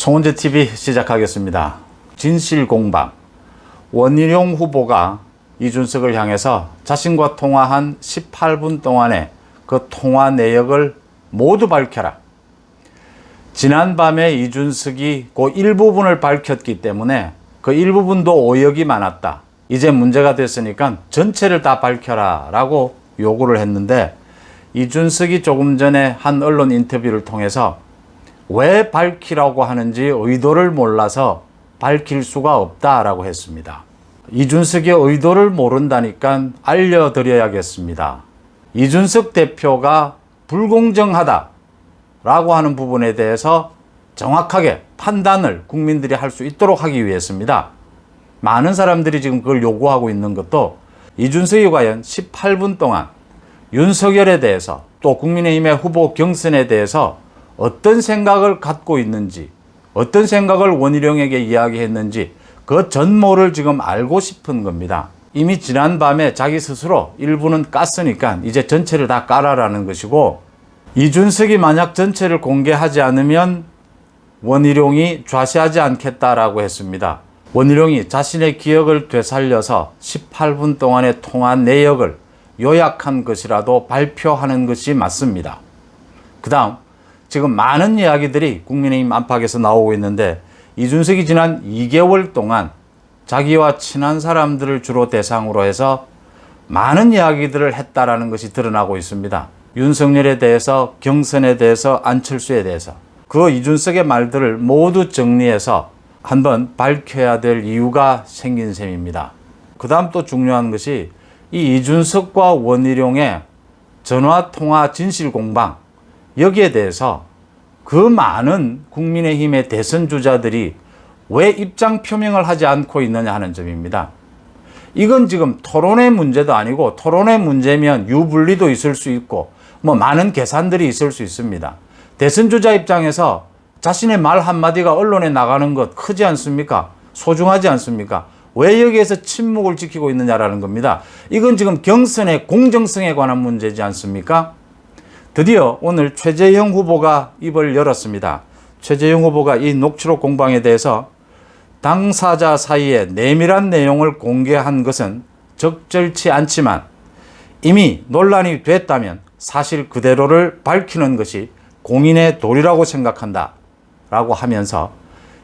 송원재 TV 시작하겠습니다. 진실 공방. 원희룡 후보가 이준석을 향해서 자신과 통화한 18분 동안의 그 통화 내역을 모두 밝혀라. 지난밤에 이준석이 그 일부분을 밝혔기 때문에 그 일부분도 오역이 많았다. 이제 문제가 됐으니까 전체를 다 밝혀라 라고 요구를 했는데 이준석이 조금 전에 한 언론 인터뷰를 통해서 왜 밝히라고 하는지 의도를 몰라서 밝힐 수가 없다라고 했습니다. 이준석의 의도를 모른다니까 알려드려야겠습니다. 이준석 대표가 불공정하다 라고 하는 부분에 대해서 정확하게 판단을 국민들이 할 수 있도록 하기 위해서입니다. 많은 사람들이 지금 그걸 요구하고 있는 것도 이준석이 과연 18분 동안 윤석열에 대해서 또 국민의힘의 후보 경선에 대해서 어떤 생각을 갖고 있는지 어떤 생각을 원희룡에게 이야기했는지 그 전모를 지금 알고 싶은 겁니다. 이미 지난 밤에 자기 스스로 일부는 깠으니까 이제 전체를 다 깔아라는 것이고 이준석이 만약 전체를 공개하지 않으면 원희룡이 좌시하지 않겠다라고 했습니다. 원희룡이 자신의 기억을 되살려서 18분 동안의 통한 내역을 요약한 것이라도 발표하는 것이 맞습니다. 그 다음, 지금 많은 이야기들이 국민의힘 안팎에서 나오고 있는데, 이준석이 지난 2개월 동안 자기와 친한 사람들을 주로 대상으로 해서 많은 이야기들을 했다라는 것이 드러나고 있습니다. 윤석열에 대해서, 경선에 대해서, 안철수에 대해서. 그 이준석의 말들을 모두 정리해서 한번 밝혀야 될 이유가 생긴 셈입니다. 그 다음 또 중요한 것이 이 이준석과 원희룡의 전화 통화 진실 공방 여기에 대해서 그 많은 국민의힘의 대선 주자들이 왜 입장 표명을 하지 않고 있느냐 하는 점입니다. 이건 지금 토론의 문제도 아니고 토론의 문제면 유불리도 있을 수 있고 뭐 많은 계산들이 있을 수 있습니다. 대선 주자 입장에서 자신의 말 한마디가 언론에 나가는 것 크지 않습니까? 소중하지 않습니까? 왜 여기에서 침묵을 지키고 있느냐라는 겁니다. 이건 지금 경선의 공정성에 관한 문제지 않습니까? 드디어 오늘 최재형 후보가 입을 열었습니다. 최재형 후보가 이 녹취록 공방에 대해서 당사자 사이에 내밀한 내용을 공개한 것은 적절치 않지만 이미 논란이 됐다면 사실 그대로를 밝히는 것이 공인의 도리라고 생각한다. 라고 하면서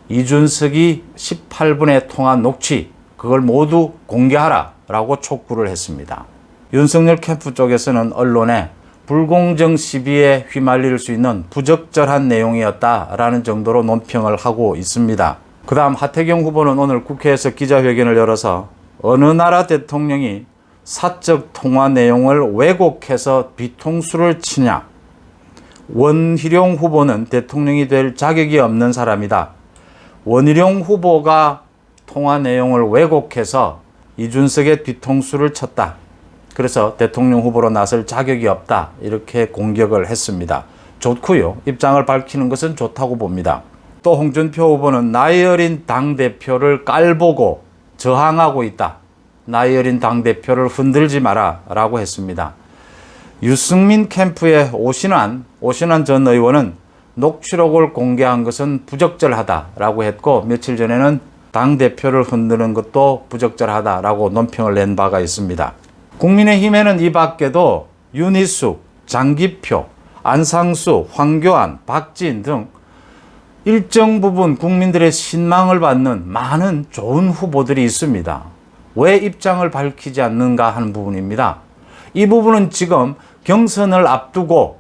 이준석이 18분의 통화 녹취 그걸 모두 공개하라 라고 촉구를 했습니다. 윤석열 캠프 쪽에서는 언론에 불공정 시비에 휘말릴 수 있는 부적절한 내용이었다라는 정도로 논평을 하고 있습니다. 그 다음 하태경 후보는 오늘 국회에서 기자회견을 열어서 어느 나라 대통령이 사적 통화 내용을 왜곡해서 뒤통수를 치냐. 원희룡 후보는 대통령이 될 자격이 없는 사람이다. 원희룡 후보가 통화 내용을 왜곡해서 이준석의 뒤통수를 쳤다. 그래서 대통령 후보로 나설 자격이 없다. 이렇게 공격을 했습니다. 좋고요. 입장을 밝히는 것은 좋다고 봅니다. 또 홍준표 후보는 나이 어린 당대표를 깔보고 저항하고 있다. 나이 어린 당대표를 흔들지 마라. 라고 했습니다. 유승민 캠프의 오신환, 오신환 전 의원은 녹취록을 공개한 것은 부적절하다라고 했고 며칠 전에는 당 대표를 흔드는 것도 부적절하다라고 논평을 낸 바가 있습니다. 국민의힘에는 이 밖에도 윤희숙, 장기표, 안상수, 황교안, 박진 등 일정 부분 국민들의 신망을 받는 많은 좋은 후보들이 있습니다. 왜 입장을 밝히지 않는가 하는 부분입니다. 이 부분은 지금 경선을 앞두고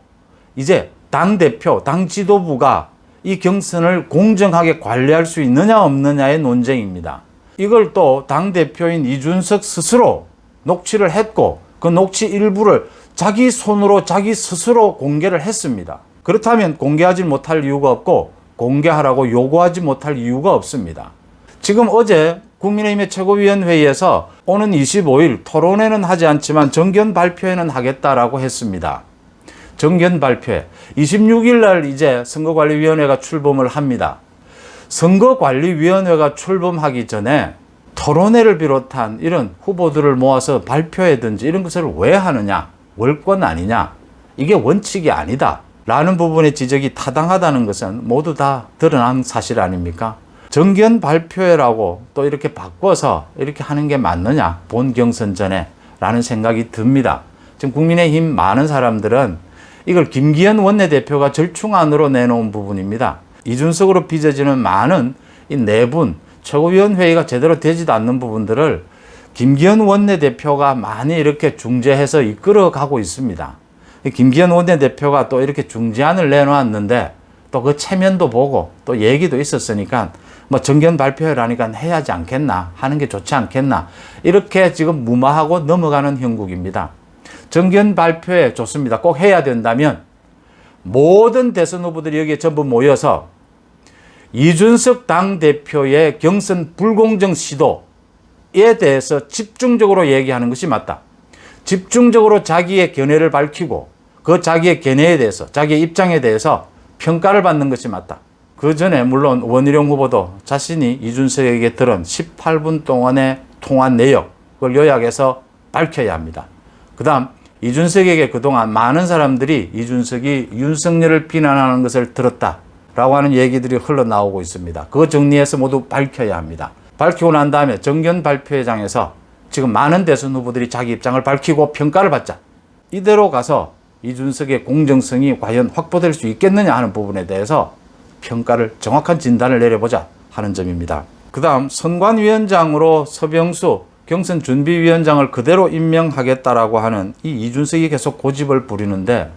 이제 당 대표, 당 지도부가 이 경선을 공정하게 관리할 수 있느냐 없느냐의 논쟁입니다. 이걸 또 당 대표인 이준석 스스로 녹취를 했고 그 녹취 일부를 자기 손으로 자기 스스로 공개를 했습니다. 그렇다면 공개하지 못할 이유가 없고 공개하라고 요구하지 못할 이유가 없습니다. 지금 어제 국민의힘의 최고위원회의에서 오는 25일 토론회는 하지 않지만 정견 발표회는 하겠다라고 했습니다. 정견 발표회. 26일 날 이제 선거관리위원회가 출범을 합니다. 선거관리위원회가 출범하기 전에 토론회를 비롯한 이런 후보들을 모아서 발표회든지 이런 것을 왜 하느냐? 월권 아니냐? 이게 원칙이 아니다. 라는 부분의 지적이 타당하다는 것은 모두 다 드러난 사실 아닙니까? 정견 발표회라고 또 이렇게 바꿔서 이렇게 하는 게 맞느냐? 본 경선 전에 라는 생각이 듭니다. 지금 국민의힘 많은 사람들은 이걸 김기현 원내대표가 절충안으로 내놓은 부분입니다. 이준석으로 빚어지는 많은 이 내분, 최고위원회의가 제대로 되지도 않는 부분들을 김기현 원내대표가 많이 이렇게 중재해서 이끌어 가고 있습니다. 이 김기현 원내대표가 또 이렇게 중재안을 내놓았는데 또 그 체면도 보고 또 얘기도 있었으니까 뭐 정견 발표라니까 해야지 않겠나 하는 게 좋지 않겠나 이렇게 지금 무마하고 넘어가는 형국입니다. 정견 발표에 좋습니다. 꼭 해야 된다면 모든 대선 후보들이 여기에 전부 모여서 이준석 당대표의 경선 불공정 시도에 대해서 집중적으로 얘기하는 것이 맞다. 집중적으로 자기의 견해를 밝히고 그 자기의 견해에 대해서 자기의 입장에 대해서 평가를 받는 것이 맞다. 그 전에 물론 원희룡 후보도 자신이 이준석에게 들은 18분 동안의 통화 내역을 요약해서 밝혀야 합니다. 그 다음 이준석에게 그동안 많은 사람들이 이준석이 윤석열을 비난하는 것을 들었다 라고 하는 얘기들이 흘러나오고 있습니다. 그거 정리해서 모두 밝혀야 합니다. 밝히고 난 다음에 정견 발표회장에서 지금 많은 대선 후보들이 자기 입장을 밝히고 평가를 받자. 이대로 가서 이준석의 공정성이 과연 확보될 수 있겠느냐 하는 부분에 대해서 평가를 정확한 진단을 내려보자 하는 점입니다. 그 다음 선관위원장으로 서병수 경선 준비위원장을 그대로 임명하겠다라고 하는 이 이준석이 계속 고집을 부리는데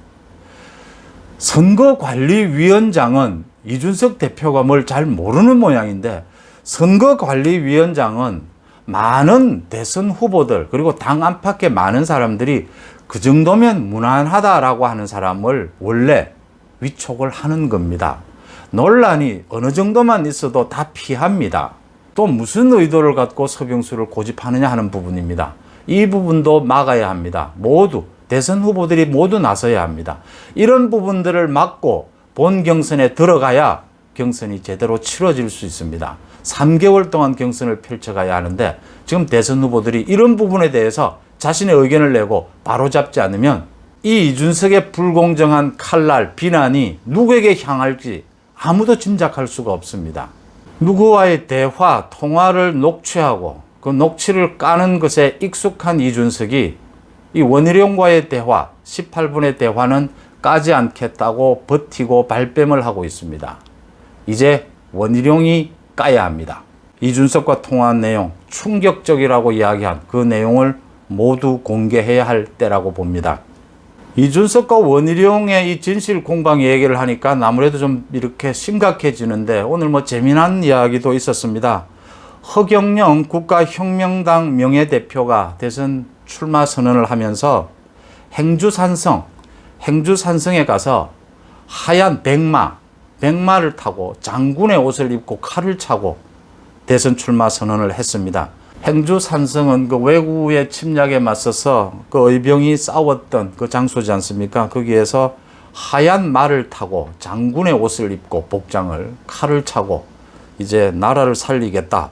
선거관리위원장은 이준석 대표가 뭘 잘 모르는 모양인데 선거관리위원장은 많은 대선 후보들 그리고 당 안팎의 많은 사람들이 그 정도면 무난하다라고 하는 사람을 원래 위촉을 하는 겁니다. 논란이 어느 정도만 있어도 다 피합니다. 또 무슨 의도를 갖고 서병수를 고집하느냐 하는 부분입니다. 이 부분도 막아야 합니다. 모두 대선 후보들이 모두 나서야 합니다. 이런 부분들을 막고 본 경선에 들어가야 경선이 제대로 치러질 수 있습니다. 3개월 동안 경선을 펼쳐가야 하는데 지금 대선 후보들이 이런 부분에 대해서 자신의 의견을 내고 바로잡지 않으면 이 이준석의 불공정한 칼날 비난이 누구에게 향할지 아무도 짐작할 수가 없습니다. 누구와의 대화, 통화를 녹취하고 그 녹취를 까는 것에 익숙한 이준석이 이 원희룡과의 대화, 18분의 대화는 까지 않겠다고 버티고 발뺌을 하고 있습니다. 이제 원희룡이 까야 합니다. 이준석과 통화한 내용, 충격적이라고 이야기한 그 내용을 모두 공개해야 할 때라고 봅니다. 이준석과 원희룡의 이 진실 공방 얘기를 하니까 아무래도 좀 이렇게 심각해지는데 오늘 뭐 재미난 이야기도 있었습니다. 허경영 국가혁명당 명예대표가 대선 출마 선언을 하면서 행주산성, 행주산성에 가서 하얀 백마, 백마를 타고 장군의 옷을 입고 칼을 차고 대선 출마 선언을 했습니다. 행주 산성은 그 외구의 침략에 맞서서 그 의병이 싸웠던 그 장소지 않습니까? 거기에서 하얀 말을 타고 장군의 옷을 입고 복장을 칼을 차고 이제 나라를 살리겠다.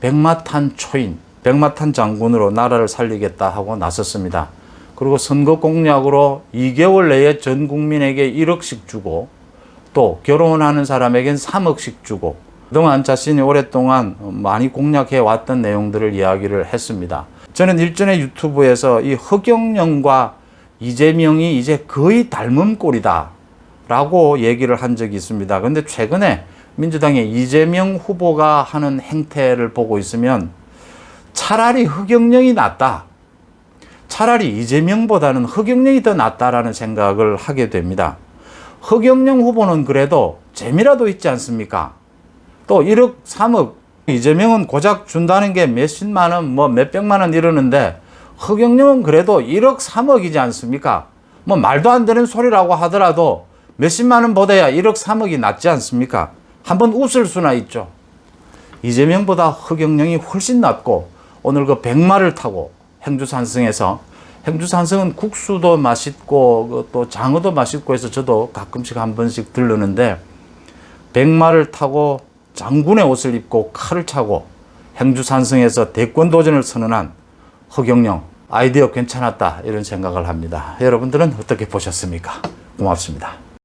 백마탄 초인, 백마탄 장군으로 나라를 살리겠다 하고 나섰습니다. 그리고 선거 공약으로 2개월 내에 전 국민에게 1억씩 주고 또 결혼하는 사람에겐 3억씩 주고 그동안 자신이 오랫동안 많이 공략해 왔던 내용들을 이야기를 했습니다. 저는 일전에 유튜브에서 이 허경영과 이재명이 이제 거의 닮은 꼴이다 라고 얘기를 한 적이 있습니다. 그런데 최근에 민주당의 이재명 후보가 하는 행태를 보고 있으면 차라리 허경영이 낫다. 차라리 이재명보다는 허경영이 더 낫다라는 생각을 하게 됩니다. 허경영 후보는 그래도 재미라도 있지 않습니까? 또 1억, 3억, 이재명은 고작 준다는 게 몇십만 원, 뭐 몇백만 원 이러는데 허경영은 그래도 1억, 3억이지 않습니까? 뭐 말도 안 되는 소리라고 하더라도 몇십만 원 보다야 1억, 3억이 낫지 않습니까? 한번 웃을 수나 있죠. 이재명보다 허경영이 훨씬 낫고 오늘 그 백마를 타고 행주산성에서 행주산성은 국수도 맛있고 그또 장어도 맛있고 해서 저도 가끔씩 한 번씩 들르는데 백마를 타고 장군의 옷을 입고 칼을 차고 행주산성에서 대권 도전을 선언한 허경영 아이디어 괜찮았다 이런 생각을 합니다. 여러분들은 어떻게 보셨습니까? 고맙습니다.